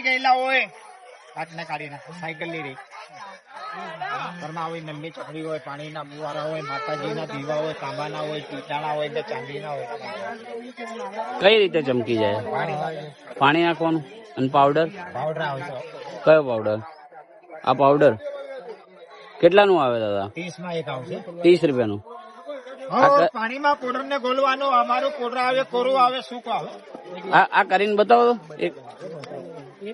લાગી ગયેલા હોય. કાટને કાઢી નાખો સાયકલની રીત ઘરમાં આવી નલ્લી ચકડી હોય પાણીના મુવારા હોય માતાજીના દીવા હોય તાંબાના હોય પીતાણા હોય કે ચાંદીના હોય. કઈ રીતે ચમકી જાય? પાણી પાણી નાખવાનું? અને પાવડર પાવડર આવે કયો પાવડર આ પાવડર કેટલાનું આવે દાદા? ત્રીસમાં એક આવશે. ત્રીસ રૂપિયાનું. પાણીમાં કોડર ને ગોલવાનું અમારું કોડર આવે કોરું આવે શું આવે આ આ કરીને બતાવો એક બે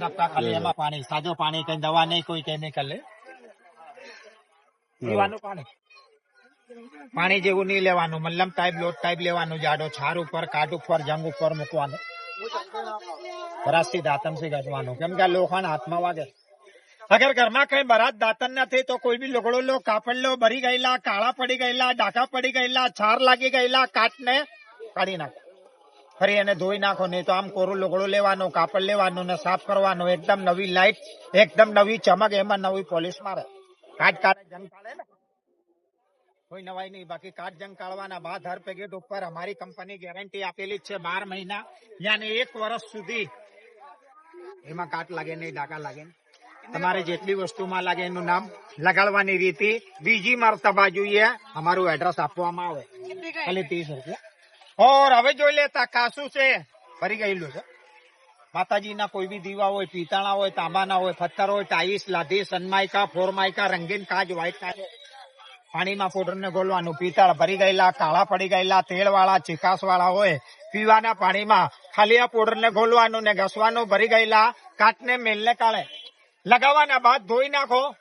ટપકા ખાલી એમાં પાણી સાજો પાણી કઈ દવા નહીં કોઈ કેમિકલ પીવાનું પાણી. પાણી જેવું નહીં લેવાનું. મલ્લમ ટાઈપ લોટ ટાઈપ લેવાનું જાડો છાર ઉપર કાટ ઉપર જંગ ઉપર મૂકવાનું. બરાસથી દાંતણથી ઘસવાનું કેમ કે આ લોખંડ હાથમાં વાગે. અગર ઘરમાં કઈ બરાત દાંતન નથી તો કોઈ બી લોગડો લો કાપડ લો ભરી ગયેલા કાળા પડી ગયેલા ડાકા પડી ગયેલા છાર લાગી ગયેલા કાટને કાઢી નાખો. ફરી એને ધોઈ નાખો, નહીં તો આમ કોરું લુગડો લેવાનો, કાપડ લેવાનું ને સાફ કરવાનો. એકદમ નવી લાઈટ, એકદમ નવી ચમક, એમાં નવી પોલીસ મારે. કાટ કાઢે જંગ કાઢે ને? કોઈ નવાઈ નહીં, બાકી કાટ જંગ કાઢવાના બાદ હર પેકેટ ઉપર અમારી કંપની ગેરંટી આપેલી છે બાર મહિના, યાને એક વર્ષ સુધી. એમાં કાટ લાગે નહીં, ડાકા લાગે તમારે જેટલી વસ્તુમાં લાગે એનું નામ લગાડવાની રીતિ, બીજી મારતા જોઈએ અમારું એડ્રેસ આપવામાં આવે. ખાલી ત્રીસ રૂપિયા. ઓર હવે જોઈ લેતા કાસુ છે. ભરી ગયેલું છે. માતાજીના કોઈ બી દીવા હોય પીતાણા હોય, તાંબાના હોય, પથ્થર હોય, ટાઈસ, લાધી, સનમાયકા, ફોરમાયકા, રંગીન કાચ વ્હાઈટ કાચ. પાણીમાં પાવડર ને ગોલવાનું. પિત્તળ ભરી ગયેલા, કાળા પડી ગયેલા, તેલવાળા ચીકાસવાળા હોય. પીવાના પાણીમાં ખાલી આ પોડરને ગોલવાનું ને ઘસવાનું ભરી ગયેલા કાટને મેલને કાઢે લગાવવાના બાદ ધોઈ નાખો.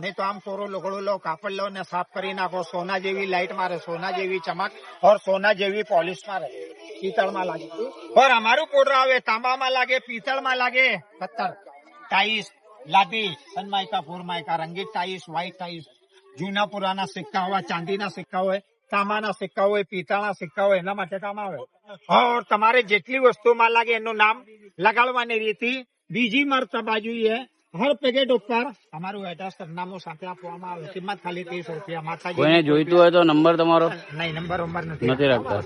નહીં તો આમ કોરો લોગડો લો, કાપડ લો ને સાફ કરી નાખો. સોના જેવી લાઈટ મારે, સોના જેવી ચમક ઓર સોના જેવી પોલિશ મારે. પિત્તળમાં લાગે. ઓર અમારું પાવડર આવે, તાંબામાં લાગે પિત્તળમાં લાગે. પથ્થર ટાઈસ લાદી, સનમાયકા, ફોરમાયકા રંગીત ટાઈસ વ્હાઈટ ટાઈસ જૂના પુરાના સિક્કા હોય, ચાંદીના સિક્કા હોય, તાંબાના સિક્કા હોય પિત્તળના સિક્કા હોય, એના માટે કામ આવે. ઓર તમારે જેટલી વસ્તુમાં લાગે એનું નામ લગાડવાની રીતિ. બીજી મરતબા જોઈએ. હર પેકેટ ઉપર અમારું એડ્રેસ સરનામું સાથે આપવામાં આવે. કિંમત ખાલી ત્રીસ રૂપિયા. માથા કોઈને જોઈતું હોય તો નંબર તમારો? નહીં નંબર નથી રાખતા.